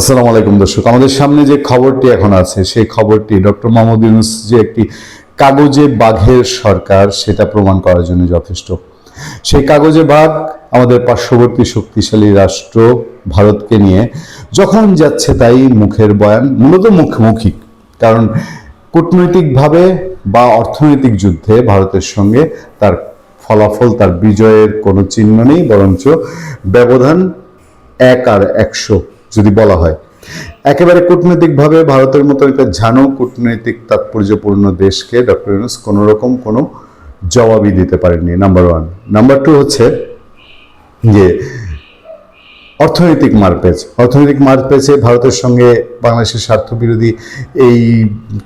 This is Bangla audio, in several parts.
আসসালামু আলাইকুম দর্শক। আমাদের সামনে যে খবরটি এখন আছে, সেই খবরটি ডক্টর মোহাম্মদ ইউনুস যে একটি কাগজে বাঘের সরকার, সেটা প্রমাণ করার জন্য যথেষ্ট। সেই কাগজে বাঘ আমাদের পার্শ্ববর্তী শক্তিশালী রাষ্ট্র ভারতকে নিয়ে যখন যাচ্ছে তাই মুখের বয়ান মূলত মুখোমুখি। কারণ কূটনৈতিকভাবে বা অর্থনৈতিক যুদ্ধে ভারতের সঙ্গে তার ফলাফল, তার বিজয়ের কোনো চিহ্ন নেই, বরঞ্চ ব্যবধান এক আর একশো যদি বলা হয়। একেবারে কূটনৈতিকভাবে ভারতের মতো একটা ঝানো কূটনৈতিক তাৎপর্যপূর্ণ দেশকে ডক্টর ইউনুস কোনো রকম কোনো জবাবই দিতে পারেননি নাম্বার ওয়ান নাম্বার টু হচ্ছে যে অর্থনৈতিক মারপেচ। অর্থনৈতিক মারপেচে ভারতের সঙ্গে বাংলাদেশের স্বার্থ বিরোধী এই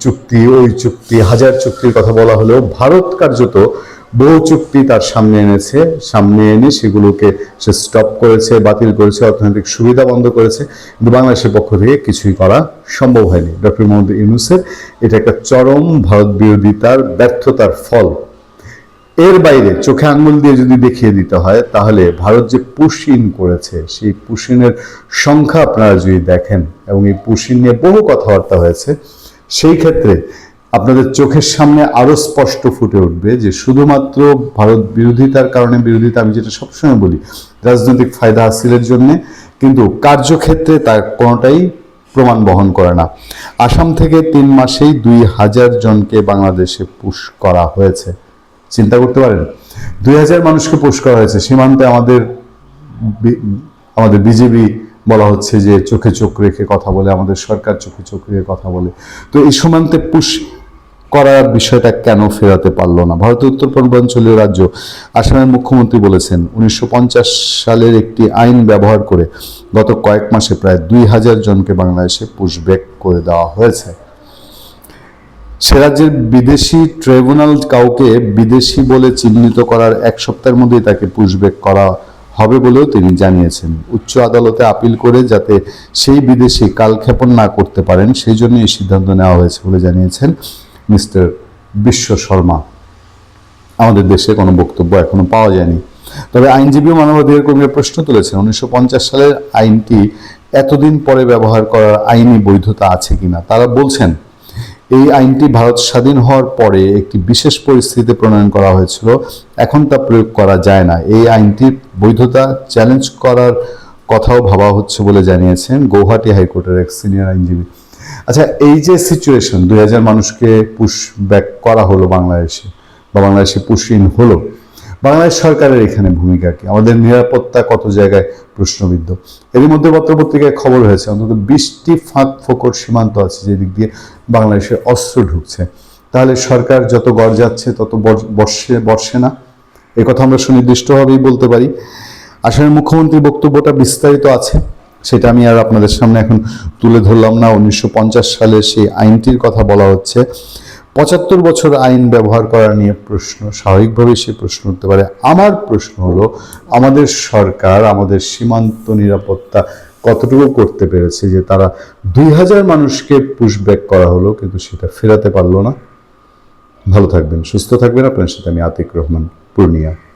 চুক্তি, ওই চুক্তি, হাজার চুক্তির কথা বলা হলেও ভারত কার্যত বহু চুক্তি তার সামনে এনেছে, সামনে এনে সেগুলোকে সে স্টপ করেছে, বাতিল করেছে, অর্থনৈতিক সুবিধা বন্ধ করেছে, কিন্তু বাংলাদেশের পক্ষ থেকে কিছুই করা সম্ভব হয়নি। ডক্টর মোহাম্মদ ইউনুসের এটা একটা চরম ভারত বিরোধিতার ব্যর্থতার ফল। এর বাইরে চোখে আঙ্গুল দিয়ে যদি দেখিয়ে দিতে হয়, তাহলে ভারত যে পুশিন করেছে, সেই পুশিনের সংখ্যা আপনারা যদি দেখেন, এবং এই পুশিন নিয়ে বহু কথাবার্তা হয়েছে, সেই ক্ষেত্রে আপনাদের চোখের সামনে আরও স্পষ্ট ফুটে উঠবে যে শুধুমাত্র ভারত বিরোধিতার কারণে বিরোধিতা, আমি যেটা সবসময় বলি, রাজনৈতিক ফায়দা হাসিলের জন্য, কিন্তু কার্যক্ষেত্রে তার কোনোটাই প্রমাণ বহন করে না। আসাম থেকে তিন মাসেই দুই হাজার জনকে বাংলাদেশে পুশ করা হয়েছে। চিন্তা করতে পারেন? দুই হাজার মানুষকে পুশ করা হয়েছে। সীমান্তে আমাদের আমাদের বিজেপি বলা হচ্ছে যে চোখে চোখ রেখে কথা বলে, আমাদের সরকার চোখে চোখ রেখে কথা বলে। তো এই সীমান্তে পুশ করার বিষয়টা কেন ফেরাতে পারল না? ভারতের উত্তর পূর্বাঞ্চলীয় রাজ্য আসামের মুখ্যমন্ত্রী বলেছেন, উনিশশো পঞ্চাশ সালের একটি আইন ব্যবহার করে গত কয়েক মাসে প্রায় দুই হাজার জনকে বাংলাদেশে পুশব্যাক করে দেওয়া হয়েছে। সে রাজ্যের বিদেশি ট্রাইব্যুনাল কাউকে বিদেশি বলে চিহ্নিত করার এক সপ্তাহের মধ্যেই তাকে পুশব্যাক করা হবে বলেও তিনি জানিয়েছেন। উচ্চ আদালতে আপিল করে যাতে সেই বিদেশি কালক্ষেপণ না করতে পারেন, সেই জন্য এই সিদ্ধান্ত নেওয়া হয়েছে বলে জানিয়েছেন মিস্টার বিশ্ব শর্মা। আমাদের দেশে কোনো বক্তব্য এখনও পাওয়া যায়নি। তবে আইনজীবী মানবাধিকার কর্মীরা প্রশ্ন তুলেছেন, উনিশশো পঞ্চাশ সালের আইনটি এতদিন পরে ব্যবহার করার আইনি বৈধতা আছে কিনা। তারা বলছেন, এই আইনটি ভারত স্বাধীন হওয়ার পরে একটি বিশেষ পরিস্থিতিতে প্রণয়ন করা হয়েছিল। এখন তা প্রয়োগ করা যায় না। এই আইনটির বৈধতা চ্যালেঞ্জ করার কথাও ভাবা হচ্ছে বলে জানিয়েছেন গৌহাটি হাইকোর্টের এক সিনিয়র আইনজীবী। আচ্ছা এই যে সিচুয়েশন দুই হাজার মানুষকে পুশ ব্যাক করা হলো বাংলাদেশে, বা বাংলাদেশে পুশিন হলো, বাংলাদেশ সরকারের এখানে ভূমিকা কি? আমাদের নিরাপত্তা কত জায়গায় প্রশ্নবিদ্ধ? এরই মধ্যে পত্রপত্রিকায় খবর হয়েছে, অন্তত বিশটি ফাঁক ফোকর সীমান্ত আছে যেদিক দিয়ে বাংলাদেশে অস্ত্র ঢুকছে। তাহলে সরকার যত গড় তত বর- বর্ষে বর্ষে না? এ কথা আমরা সুনির্দিষ্টভাবেই বলতে পারি। আসামের মুখ্যমন্ত্রীর বক্তব্যটা বিস্তারিত আছে। সেটা আমি আর আপনাদের সামনে এখন তুলে ধরলাম না। উনিশশো পঞ্চাশ সালে সেই আইনটির কথা বলা হচ্ছে। পঁচাত্তর বছর আইন ব্যবহার করা নিয়ে প্রশ্ন স্বাভাবিকভাবে সে প্রশ্ন উঠতে পারে। আমার প্রশ্ন হলো, আমাদের সরকার, আমাদের সীমান্ত নিরাপত্তা কতটুকু করতে পেরেছে যে তারা দুই হাজার মানুষকে পুশব্যাক করা হলো, কিন্তু সেটা ফেরাতে পারল না? ভালো থাকবেন, সুস্থ থাকবেন। আপনার সাথে আমি আতিক রহমান, পূর্ণিয়া।